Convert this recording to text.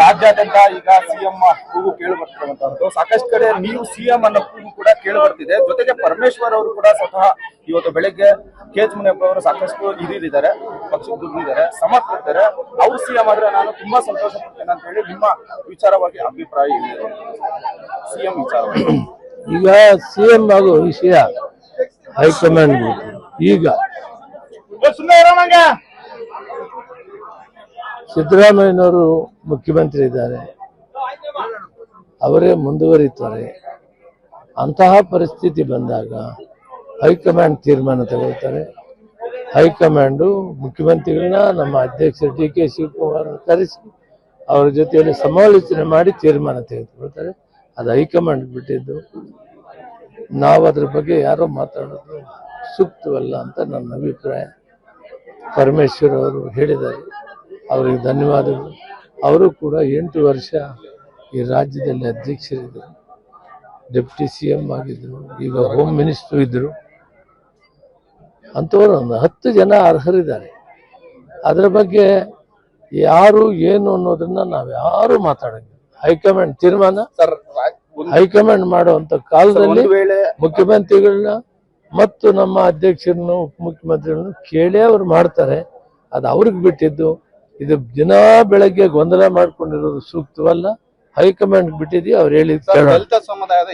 ರಾಜ್ಯಾದ್ಯಂತ ಈಗ ಸಿಎಂ ಕೂಗು ಕೇಳಿ ಬರ್ತಿರುವಂತಹದ್ದು ಸಾಕಷ್ಟು ಕಡೆ ನೀವು ಸಿಎಂ ಅನ್ನೋ ಕೂಗು ಕೂಡ ಕೇಳಿ ಬರ್ತಿದೆ. ಜೊತೆಗೆ ಪರಮೇಶ್ವರ್ ಅವರು ಕೂಡ ಸ್ವತಃ ಇವತ್ತು ಬೆಳಗ್ಗೆ ಕೆ ಎಚ್ ಮುನಿಯಪ್ಪ ಅವರು ಸಾಕಷ್ಟು ಹಿರಿಯರಿದ್ದಾರೆ ಪಕ್ಷದ ದುಡ್ಡಿದ್ದಾರೆ ಸಮರ್ಥರಿದ್ದಾರೆ ಅವ್ರು ಸಿಎಂ ಆದ್ರೆ ನಾನು ತುಂಬಾ ಸಂತೋಷ ಪಡ್ತೇನೆ ಅಂತ ಹೇಳಿ ನಿಮ್ಮ ವಿಚಾರವಾಗಿ ಅಭಿಪ್ರಾಯ ಇದೆ. ಸಿಎಂ ವಿಚಾರವಾಗಿ ಈಗ ಸಿಎಂ ಆಗೋ ವಿಷಯ ಹೈಕಮಾಂಡ್. ಈಗ ಸಿದ್ದರಾಮಯ್ಯನವರು ಮುಖ್ಯಮಂತ್ರಿ ಇದ್ದಾರೆ. ಅವರೇ ಮುಂದುವರಿತಾರೆ. ಅಂತಹ ಪರಿಸ್ಥಿತಿ ಬಂದಾಗ ಹೈಕಮಾಂಡ್ ತೀರ್ಮಾನ ತಗೊಳ್ತಾರೆ. ಹೈಕಮಾಂಡು ಮುಖ್ಯಮಂತ್ರಿಗಳನ್ನ ನಮ್ಮ ಅಧ್ಯಕ್ಷ ಡಿ ಕೆ ಶಿವಕುಮಾರ್ ಕರೆಸಿ ಅವರ ಜೊತೆಯಲ್ಲಿ ಸಮಾಲೋಚನೆ ಮಾಡಿ ತೀರ್ಮಾನ ತೆಗೆದುಕೊಳ್ತಾರೆ. ಅದು ಹೈಕಮಾಂಡ್ ಬಿಟ್ಟಿದ್ದು. ನಾವು ಅದ್ರ ಬಗ್ಗೆ ಯಾರೋ ಮಾತಾಡೋದು ಸೂಕ್ತವಲ್ಲ ಅಂತ ನನ್ನ ಅಭಿಪ್ರಾಯ. ಪರಮೇಶ್ವರ್ ಅವರು ಹೇಳಿದ್ದಾರೆ. ಅವರಿಗೆ ಧನ್ಯವಾದಗಳು. ಅವರು ಕೂಡ ಎಂಟು ವರ್ಷ ಈ ರಾಜ್ಯದಲ್ಲಿ ಅಧ್ಯಕ್ಷರಿದ್ದರು. ಡೆಪ್ಟಿ ಸಿ ಎಂ ಆಗಿದ್ದರು ಈಗ ಹೋಮ್ ಮಿನಿಸ್ಟ್ರು ಇದ್ದರು. ಅಂಥವ್ರು ಒಂದು ಹತ್ತು ಜನ ಅರ್ಹರಿದ್ದಾರೆ. ಅದರ ಬಗ್ಗೆ ಯಾರು ಏನು ಅನ್ನೋದನ್ನ ನಾವು ಯಾರು ಮಾತಾಡಂಗಿಲ್ಲ. ಹೈಕಮಾಂಡ್ ತೀರ್ಮಾನ ಹೈಕಮಾಂಡ್ ಮಾಡುವಂತ ಕಾಲದಲ್ಲಿ ಮುಖ್ಯಮಂತ್ರಿಗಳನ್ನ ಮತ್ತು ನಮ್ಮ ಅಧ್ಯಕ್ಷರನ್ನು ಉಪಮುಖ್ಯಮಂತ್ರಿಗಳನ್ನು ಕೇಳೇ ಅವ್ರು ಮಾಡ್ತಾರೆ. ಅದು ಅವ್ರಿಗೆ ಬಿಟ್ಟಿದ್ದು ಇದು ದಿನ ಬೆಳಗ್ಗೆ ಗೊಂದಲ ಮಾಡ್ಕೊಂಡಿರೋದು ಸೂಕ್ತವಲ್ಲ? ಹೈಕಮಾಂಡ್ ಬಿಟ್ಟಿದೀವಿ ಅವ್ರು ಸಮುದಾಯದ